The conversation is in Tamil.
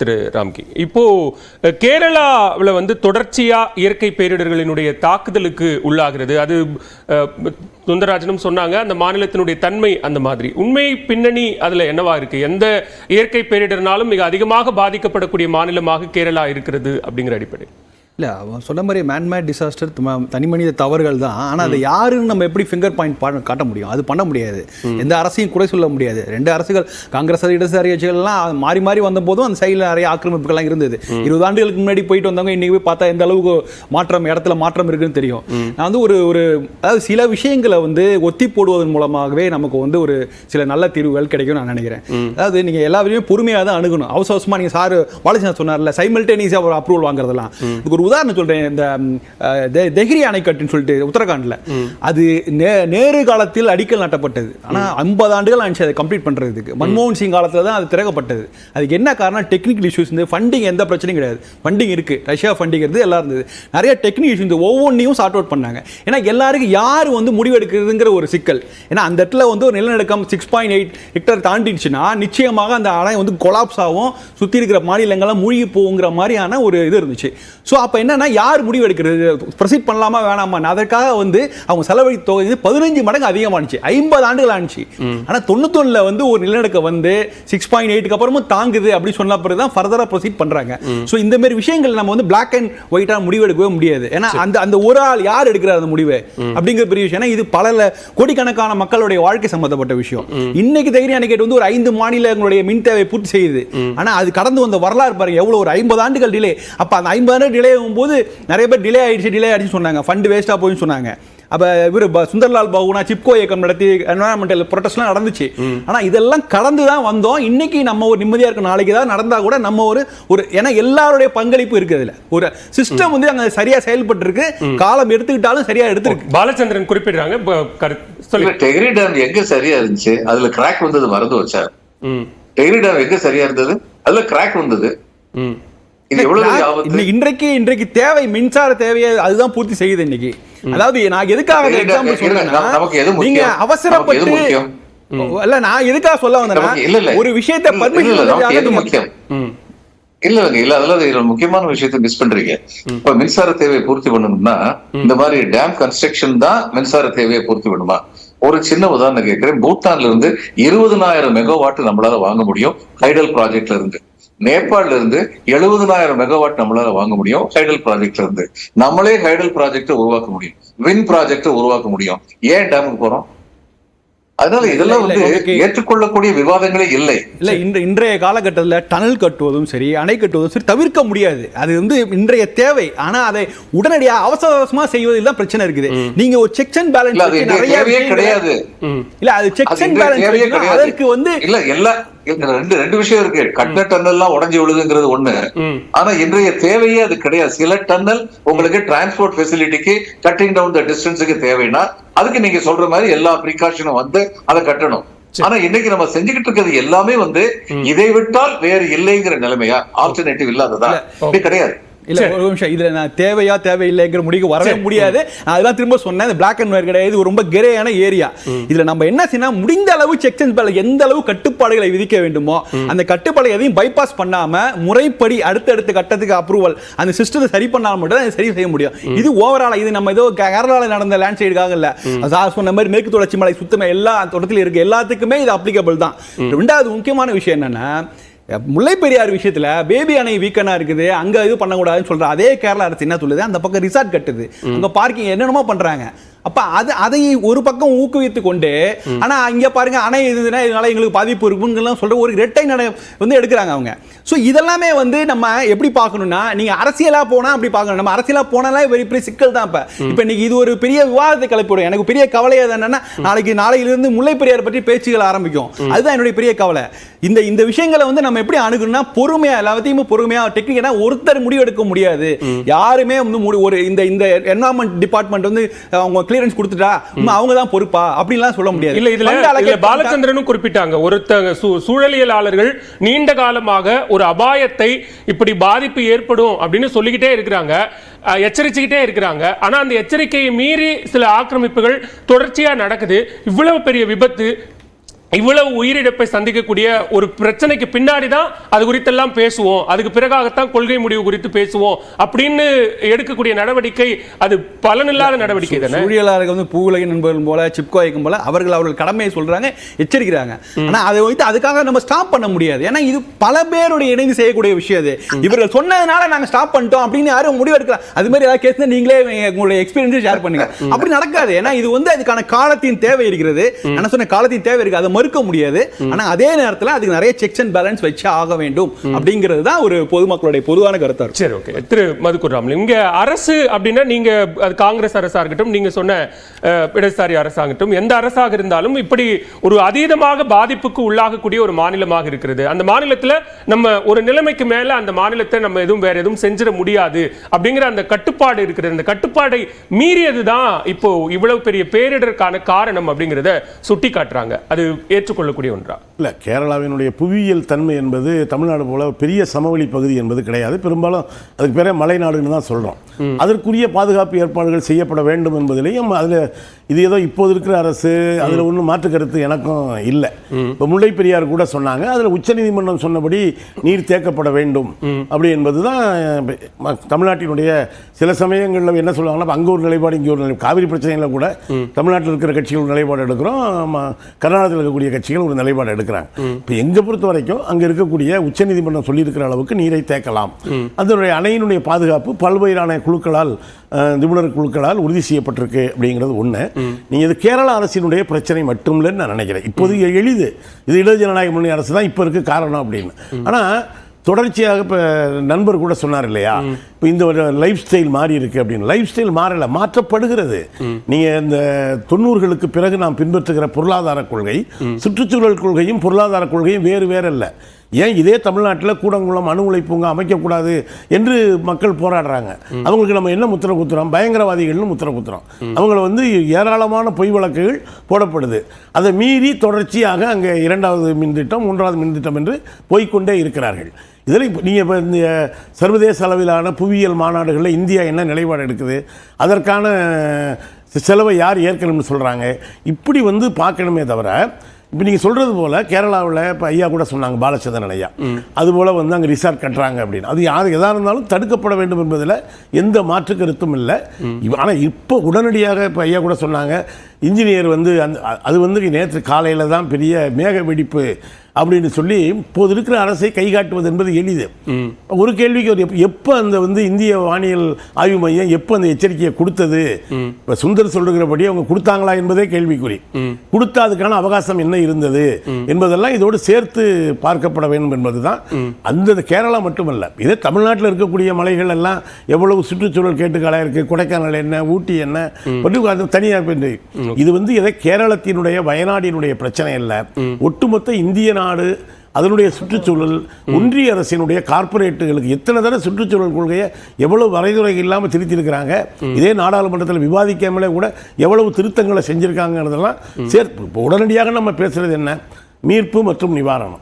திரு ராம்கி. இப்போ கேரளாவில் வந்து தொடர்ச்சியா இயற்கை பேரிடர்களினுடைய தாக்குதலுக்கு உள்ளாகிறது. அது சுந்தரராஜனும் சொன்னாங்க அந்த மாநிலத்தினுடைய தன்மை அந்த மாதிரி. உண்மை பின்னணி அதுல என்னவா இருக்கு? எந்த இயற்கை பேரிடர்னாலும் மிக அதிகமாக பாதிக்கப்படக்கூடிய மாநிலமாக கேரளா இருக்கிறது அப்படிங்கிற அடிப்படை இல்லை அவன் சொன்ன மாதிரி மேன்மேட் டிசாஸ்டர் தனி மனித தவறுகள் தான். ஆனால் அதை யாருன்னு நம்ம எப்படி ஃபிங்கர் பாயிண்ட் பா காட்ட முடியும்? அது பண்ண முடியாது. எந்த அரசையும் குறை சொல்ல முடியாது. ரெண்டு அரசுகள் காங்கிரஸ் இடதுசாரி கட்சிகள்லாம் மாறி மாறி வந்த போதும் அந்த சைடில் நிறைய ஆக்கிரமிப்புகள்லாம் இருந்தது. இருபது ஆண்டுகளுக்கு முன்னாடி போயிட்டு வந்தவங்க இன்னைக்கு போய் பார்த்தா எந்த அளவுக்கு மாற்றம் இடத்துல மாற்றம் இருக்குன்னு தெரியும். நான் வந்து ஒரு ஒரு அதாவது சில விஷயங்களை வந்து ஒத்தி போடுவதன் மூலமாகவே நமக்கு வந்து ஒரு சில நல்ல தீர்வுகள் கிடைக்கும் நான் நினைக்கிறேன். அதாவது நீங்கள் எல்லா விஷயமும் பொறுமையாக தான் அணுகணும். அவசர அவசரமாக நீங்கள் சார் வாலிசன் சொன்னார்ல சைமல்டேனியஸாக ஒரு அப்ரூவல் வாங்குறதெல்லாம். இதுக்கு ஒரு உதாரணம் சொல்கிறேன் இந்த தெஹ்ரி அணைக்கட்டுன்னு சொல்லிட்டு உத்தரகாண்டில். அது நே நேரு காலத்தில் அடிக்கல் நாட்டப்பட்டது. ஆனால் ஐம்பது ஆண்டுகள் ஆச்சு அதை கம்ப்ளீட் பண்ணுறதுக்கு மன்மோகன் சிங் காலத்தில் தான் அது திறக்கப்பட்டது. அதுக்கு என்ன காரணம்? டெக்னிக்கல் இஷ்யூஸ் இந்த ஃபண்டிங் எந்த பிரச்சனையும் கிடையாது. ஃபண்டிங் இருக்குது ரஷ்யா ஃபண்டிங் இருந்து எல்லாம் இருந்தது. நிறைய டெக்னிக் இஷ்யூ இந்த ஒவ்வொன்றையும் சார்ட் அவுட் பண்ணாங்க. ஏன்னா எல்லாருக்கும் யார் வந்து முடிவெடுக்கிறதுங்கிற ஒரு சிக்கல். ஏன்னா அந்த இடத்துல வந்து ஒரு நிலநடுக்கம் சிக்ஸ் பாயிண்ட் எயிட் ஹெக்டர் தாண்டிடுச்சுன்னா நிச்சயமாக அந்த அணை வந்து கொலாப்ஸ் ஆகும். சுற்றி இருக்கிற மாநிலங்கள்லாம் மூழ்கி போகுங்கிற மாதிரியான ஒரு இது இருந்துச்சு. ஸோ அப்போ என்னன்னா யார் முடிவு எடுக்கிறது? ப்ரொசீட் பண்ணலாமா வேணாமா? அதற்காக வந்து அவங்க செலவழி தொகை பதினஞ்சு மடங்கு அதிகமானுச்சு. ஐம்பது ஆண்டுகள் ஆனிச்சு. ஆனால் தொண்ணூத்தொன்னில் வந்து ஒரு நிலநடுக்கம் வந்து சிக்ஸ் பாயிண்ட் எயிட்டுக்கு அப்புறமும் தாங்குது அப்படி சொன்ன பிறகு தான் ஃபர்தராக ப்ரொசீட் பண்ணுறாங்க ஸோ இந்த மாதிரி விஷயங்கள் நம்ம வந்து பிளாக் அண்ட் ஒயிட்டாக முடிவு எடுக்கவே முடியாது. ஏன்னா அந்த அந்த ஒரு ஆள் யார் எடுக்கிறார் அந்த முடிவை? அப்படிங்கிற பெரிய விஷயம். ஏன்னா இது பல கோடிக்கணக்கான மக்களுடைய வாழ்க்கை சம்பந்தப்பட்ட விஷயம். இன்னைக்கு தைரியம் அணைக்கேட் வந்து ஒரு ஐந்து மாநிலங்களுடைய மின் தேவை பூர்த்தி செய்யுது. ஆனா அது கடந்து வந்த வரலாறு பாருங்க. எவ்வளவு ஒரு ஐம்பது ஆண்டுகள் டிலே அப்ப அந்த ஐம்பது ஆண்டு டிலே ஆகும்போது நிறைய பேர் டிலே ஆயிடுச்சு டிலே ஆயிடுச்சு சொன்னாங்க. ஃபண்ட் வேஸ்டா போயின்னு சொன்னாங்க. அப்ப இவர் சுந்தர்லால் பகுனா சிப்கோ இயக்கம் நடத்தி என்வரான்மெண்டல் ப்ரொடெஸ்ட்லாம் நடந்துச்சு. ஆனா இதெல்லாம் கடந்து தான் வந்தோம். இன்னைக்கு நம்ம ஒரு நிம்மதியா இருக்கும். நாளைக்கு ஏதாவது நடந்தா கூட நம்ம ஒரு ஒரு ஏன்னா எல்லாருடைய பங்களிப்பு இருக்கு அதுல. ஒரு சிஸ்டம் வந்து அங்க சரியா செயல்பட்டு இருக்கு காலம் எடுத்துக்கிட்டாலும் சரியா எடுத்துருக்கு. பாலச்சந்திரன் குறிப்பிடுறாங்க. டெகிரி டேம் எங்க சரியா இருந்துச்சு? அதுல கிராக் வந்தது மறந்து வச்சார் டெகிரி டேம் எங்க சரியா இருந்தது? அதுல கிராக் வந்தது. இன்றைக்கு இன்றைக்கு தேவை மின்சார தேவையை அதுதான் பூர்த்தி செய்யுது இன்னைக்கு. அதாவது நான் எதுக்காக எக்ஸாம்பிள் முக்கியம்? நீங்க அவசரப்பட்டு? இல்ல நான் எதுக்காக சொல்ல இல்ல ஒரு விஷயத்தை பர்மிஷன் முக்கியம்? இல்ல இல்ல அதெல்லாம் இதுல முக்கியமான விஷயத்தை மிஸ் பண்றீங்க. இப்ப மின்சார தேவையை பூர்த்தி பண்ணணும்னா இந்த மாதிரி டேம் கன்ஸ்ட்ரக்ஷன் தான் மின்சார தேவையை பூர்த்தி பண்ணுமா? ஒரு சின்ன உதாரணம் கேட்கிறேன். பூட்டான்ல இருந்து இருபதனாயிரம் மெகாவாட் நம்மளால வாங்க முடியும் ஹைடல் ப்ராஜெக்ட்ல இருந்து. நேபாள்ல இருந்து எழுபதனாயிரம் மெகாவாட் நம்மளால வாங்க முடியும் ஹைடல் ப்ராஜெக்ட்ல இருந்து நம்மளே ஹைடல் ப்ராஜெக்ட உருவாக்க முடியும். வின் ப்ராஜெக்ட உருவாக்க முடியும். ஏன் டேமுக்கு போறோம்? அதனால இதெல்லாம் வந்து. ஏற்றுக்கொள்ளக்கூடிய விவாதங்களே இல்லை. இல்ல இன்ற இன்றைய காலகட்டத்தில் டனல் கட்டுவதும் சரி அணை கட்டுவதும் சரி தவிர்க்க முடியாது. அது வந்து இன்றைய தேவை. ஆனா அதை உடனடியாக அவசர அவசரமா செய்வதில் தான் பிரச்சனை இருக்குது. நீங்க ஒரு செக்ஸ் அண்ட் பேலன்ஸ் இன்றைய நிறைய தேவையே விஷயங்களை- கிடையாது. இல்ல அது செக்ஸ் அண்ட் பேலன்ஸ். அதற்கு வந்து இல்ல எல்லா இல்ல, ரெண்டு ரெண்டு விஷயம் இருக்கு. கட்டின டன்னல்லாம் உடைஞ்சு விழுதுங்கிறது ஒண்ணு. ஆனா இன்றைய தேவையே அது கிடையாது. சில டன்னல் உங்களுக்கு டிரான்ஸ்போர்ட் ஃபெசிலிட்டிக்கு கட்டிங் டவுன் த டிஸ்டன்ஸுக்கு தேவைன்னா அதுக்கு நீங்க சொல்ற மாதிரி எல்லா ப்ரிகாஷனும் வந்து அதை கட்டணும். ஆனா இன்னைக்கு நம்ம செஞ்சுக்கிட்டு இருக்கிறது எல்லாமே வந்து இதை விட்டால் வேறு இல்லைங்கிற நிலைமையா? ஆல்டர்னேட்டிவ் இல்லாததா? கிடையாது. இல்ல ஒரு நிமிஷம். இதுல நான் தேவையா தேவையில்லைங்கிற முடிவுக்கு வரவே முடியாது. அதெல்லாம் திரும்ப சொன்னேன். இந்த பிளாக் அண்ட் ஒயிட் கிடையாது. இது ரொம்ப கிரேயான ஏரியா இதுல நம்ம என்ன செய்யணும் முடிந்த அளவு செக் அண்ட் பேலன்ஸ் எந்த அளவு கட்டுப்பாடுகளை விதிக்க வேண்டுமோ அந்த கட்டுப்பாடு எதையும் பைபாஸ் பண்ணாம முறைப்படி அடுத்தடுத்த கட்டத்துக்கு அப்ரூவல் அந்த சிஸ்டத்தை சரி பண்ணால் மட்டும் தான் சரி செய்ய முடியும். இது ஓவரால் இது நம்ம ஏதோ கேரளால நடந்த லேண்ட் சைடுக்காக இல்ல சார் சொன்ன மாதிரி மேற்கு தொடர்ச்சி மலை சுத்தமா எல்லா தொடர்ச்சிலும் இருக்கு எல்லாத்துக்குமே இது அப்ளிகபிள் தான். ரெண்டாவது முக்கியமான விஷயம் என்னன்னா முல்லை பெரியார் விஷயத்துல பேபி அணை வீக்கனா இருக்குது அங்க இது பண்ணக்கூடாதுன்னு சொல்ற அதே கேரளா அரசு என்ன சொல்லுது? அந்த பக்கம் ரிசார்ட் கட்டுது. அங்க பார்க்கிங் என்னென்னமோ பண்றாங்க. அப்ப அது அதை ஒரு பக்கம் ஊக்குவித்து கொண்டு ஆனா இங்க பாருங்க அணை இதுனா இதனால எங்களுக்கு பாதிப்பு இருக்குன்னு சொல்ற ஒரு இரட்டை நடை வந்து எடுக்கிறாங்க அவங்க. ஸோ இதெல்லாமே வந்து நம்ம எப்படி பார்க்கணும்னா நீங்க அரசியலா போனா அப்படி பார்க்கணும். நம்ம அரசியலா போனாலே பெரிய பெரிய சிக்கல் தான் இப்ப. இப்ப இன்னைக்கு இது ஒரு பெரிய விவாதத்தை கிளப்பிவிடும். எனக்கு பெரிய கவலை என்னன்னா நாளைக்கு நாளையிலிருந்து முல்லை பெரியார் பற்றி பேச்சுகள் ஆரம்பிக்கும். அதுதான் என்னுடைய பெரிய கவலை. இந்த இந்த விஷயங்களை வந்து நம்ம எப்படி அணுகணும்னா பொறுமையா எல்லாத்தையுமே பொறுமையா டெக்னிக்கா ஒருத்தர் முடிவு எடுக்க முடியாது யாருமே வந்து ஒரு இந்த இந்த என்வரான்மெண்ட் டிபார்ட்மெண்ட் வந்து அவங்க கிளியரன்ஸ் கொடுத்துட்டா அவங்க தான் பொறுப்பா? அப்படின்லாம் சொல்ல முடியாது. இல்ல இதுல பாலச்சந்திரனும் குறிப்பிட்டாங்க. ஒருத்தங்க சூழலியலாளர்கள் நீண்ட காலமாக ஒரு அபாயத்தை இப்படி பாதிப்பு ஏற்படும் அப்படின்னு சொல்லிக்கிட்டே இருக்கிறாங்க. எச்சரிச்சுக்கிட்டே இருக்கிறாங்க. ஆனா அந்த எச்சரிக்கையை மீறி சில ஆக்கிரமிப்புகள் தொடர்ச்சியா நடக்குது. இவ்வளவு பெரிய விபத்து இவ்வளவு உயிரிழப்பை சந்திக்கக்கூடிய ஒரு பிரச்சனைக்கு பின்னாடி தான் அது குறித்தெல்லாம் பேசுவோம். அதுக்கு பிறகாகத்தான் கொள்கை முடிவு குறித்து பேசுவோம். அப்படின்னு எடுக்கக்கூடிய நடவடிக்கை அது பலனில்லாத நடவடிக்கை தானே? சூழியலாளர்கள் வந்து பூவுலகின் நண்பர்கள் போல சிப்கோ இயக்கம் போல அவர்கள் அவர்கள் கடமையை சொல்றாங்க எச்சரிக்கிறாங்க. ஆனா அதை வைத்து அதுக்காக நம்ம ஸ்டாப் பண்ண முடியாது. ஏன்னா இது பல பேருடைய இணைந்து செய்யக்கூடிய விஷயம் அது. இவர்கள் சொன்னதுனால நாங்க ஸ்டாப் பண்ணிட்டோம் அப்படின்னு யாரும் முடிவு எடுக்கலாம் அது மாதிரி ஏதாவது கேஸ் நீங்களே உங்களுடைய எக்ஸ்பீரியன்ஸ் ஷேர் பண்ணுங்க. அப்படி நடக்காது. ஏன்னா இது வந்து அதுக்கான காலத்தின் தேவை இருக்கிறது. என்ன சொன்ன காலத்தின் தேவை இருக்கு. அதை மறுக்க முடியாது. ஆனா அதே நேரத்துல அதுக்கு நிறைய செக்ஸ் அண்ட் பேலன்ஸ் வச்சு ஆக வேண்டும் அப்படிங்கிறது தான் ஒரு பொதுமக்களுடைய பொதுவான கருத்தா சரி ஓகே திரு மதுக்கூர் ராமலிங்கம் இங்க அரசு அப்படின்னா நீங்க அது காங்கிரஸ் அரசா இருக்கட்டும் நீங்க சொன்ன இடதுசாரி அரசாகட்டும் எந்த அரசாக இருந்தாலும் இப்படி ஒரு அதீதமாக பாதிப்புக்கு உள்ளாகக்கூடிய ஒரு மாநிலமாக இருக்கிறது. அந்த மாநிலத்துல நம்ம ஒரு நிலைமைக்கு மேல அந்த மாநிலத்தை நம்ம எதுவும் வேற எதுவும் செஞ்சிட முடியாது அப்படிங்கிற அந்த கட்டுப்பாடு இருக்கிறது அந்த கட்டுப்பாடை மீறியது தான் இப்போ இவ்வளவு பெரிய பேரிடருக்கான காரணம் அப்படிங்கிறத சுட்டி காட்டுறாங்க அது ஏற்றுக்கொள்ளக்கூடிய ஒன்றா? இல்லை கேரளாவினுடைய புவியியல் தன்மை என்பது தமிழ்நாடு போல பெரிய சமவெளி பகுதி என்பது கிடையாது. பெரும்பாலும் அதுக்கு பேரே மலைநாடுன்னு தான் சொல்கிறோம் அதற்குரிய பாதுகாப்பு ஏற்பாடுகள் செய்யப்பட வேண்டும் என்பதிலேயும் அதில் இது ஏதோ இப்போது இருக்கிற அரசு அதில் ஒன்றும் மாற்று கருத்து எனக்கும் இல்லை. இப்போ முல்லை பெரியார் கூட சொன்னாங்க அதில் உச்சநீதிமன்றம் சொன்னபடி நீர் தேக்கப்பட வேண்டும் அப்படி என்பது தான் தமிழ்நாட்டினுடைய சில சமயங்களில் என்ன சொல்லுவாங்கன்னா அங்கே ஒரு நிலைப்பாடு இங்கே ஒரு நிலை காவிரி பிரச்சனையில் கூட தமிழ்நாட்டில் இருக்கிற கட்சிகள் நிலைப்பாடு எடுக்கிறோம். கர்நாடகத்தில் இருக்கக்கூடிய கட்சிகள் ஒரு நிலைப்பாடு எடுக்கிறாங்க. இப்போ எங்கே பொறுத்த வரைக்கும் அங்கே இருக்கக்கூடிய உச்சநீதிமன்றம் சொல்லியிருக்கிற அளவுக்கு நீரை தேக்கலாம். அதனுடைய அணையினுடைய பாதுகாப்பு பல்வேறான குழுக்களால் நிபுணர் குழுக்களால் உறுதி செய்யப்பட்டிருக்கு அப்படிங்கிறது ஒன்று நீங்கள் இது கேரள அரசினுடைய பிரச்சனை மட்டும் இல்லைன்னு நான் நினைக்கிறேன். இப்போது எளிது. இது இடது ஜனநாயக முன்னணி அரசு தான் இப்போ இருக்க காரணம் அப்படின்னு. ஆனால் தொடர்ச்சியாக இப்போ நண்பர் கூட சொன்னார் இல்லையா? இப்போ இந்த ஒரு லைஃப் ஸ்டைல் மாறி இருக்கு அப்படின்னு. லைஃப் ஸ்டைல் மாறல மாற்றப்படுகிறது. நீங்கள் இந்த தொண்ணூறுகளுக்கு பிறகு நாம் பின்பற்றுகிற பொருளாதார கொள்கை சுற்றுச்சூழல் கொள்கையும் பொருளாதார கொள்கையும் வேறு வேறு இல்லை ஏன் இதே தமிழ்நாட்டில் கூடங்குளம் அணு உலை பூங்கா அமைக்கக்கூடாது என்று மக்கள் போராடுறாங்க. அவங்களுக்கு நம்ம என்ன முத்திர குத்துறோம்? பயங்கரவாதிகள்னு முத்திர குத்துறோம். அவங்கள வந்து ஏராளமான பொய் வழக்குகள் போடப்படுது. அதை மீறி தொடர்ச்சியாக அங்கே இரண்டாவது மின் திட்டம் மூன்றாவது மின் திட்டம் என்று போய்க்கொண்டே இருக்கிறார்கள். இதில் இப்போ நீங்கள் இப்போ இந்த சர்வதேச அளவிலான புவியியல் மாநாடுகளில் இந்தியா என்ன நிலைப்பாடு எடுக்குது? அதற்கான செலவை யார் ஏற்கனவே சொல்கிறாங்க இப்படி வந்து பார்க்கணுமே தவிர இப்போ நீங்கள் சொல்கிறது போல் கேரளாவில் இப்போ ஐயா கூட சொன்னாங்க பாலச்சந்திரன் ஐயா. அதுபோல் வந்து அங்கே ரிசார்ட் கட்டுறாங்க அப்படின்னு. அது யார் எதாக இருந்தாலும் தடுக்கப்பட வேண்டும் என்பதில் எந்த மாற்று கருத்தும் இல்லை. ஆனால் இப்போ உடனடியாக இப்போ ஐயா கூட சொன்னாங்க இன்ஜினியர் வந்து அந்த அது வந்து நேற்று காலையில் தான் பெரிய மேக வெடிப்பு அப்படின்னு சொல்லி இப்போது இருக்கிற அரசை கை காட்டுவது என்பது எளிது. ஒரு கேள்விக்கு ஒரு எப்ப- அந்த வந்து இந்திய வானியல் ஆய்வு மையம் எப்போ அந்த எச்சரிக்கையை கொடுத்தது? இப்போ சுந்தர் சொல்லுகிறபடி அவங்க கொடுத்தாங்களா என்பதே கேள்விக்குறி. கொடுத்தா அதுக்கான அவகாசம் என்ன இருந்தது? என்பதெல்லாம் இதோடு சேர்த்து பார்க்கப்பட வேண்டும் என்பதுதான். அந்த கேரளா மட்டுமல்ல இதே தமிழ்நாட்டில் இருக்கக்கூடிய மலைகள் எல்லாம் எவ்வளவு சுற்றுச்சூழல் கேட்டுக்காலாக இருக்கு கொடைக்கானல் என்ன ஊட்டி என்ன தனியாக இது வந்து எதை கேரளத்தினுடைய வயநாடினுடைய பிரச்சனை அல்ல. ஒட்டுமொத்த இந்திய நாடு அதனுடைய சுற்றுச்சூழல் ஒன்றிய அரசினுடைய கார்ப்பரேட்டுகளுக்கு எத்தனை தடவை சுற்றுச்சூழல் கொள்கையை எவ்வளவு வரைதுறை இல்லாமல் திருத்திருக்கிறாங்க? இதே நாடாளுமன்றத்தில் விவாதிக்காமலே கூட எவ்வளவு திருத்தங்களை செஞ்சிருக்காங்கிறதெல்லாம் சேர்த்து இப்போ உடனடியாக நம்ம பேசுறது என்ன? மீட்பு மற்றும் நிவாரணம்.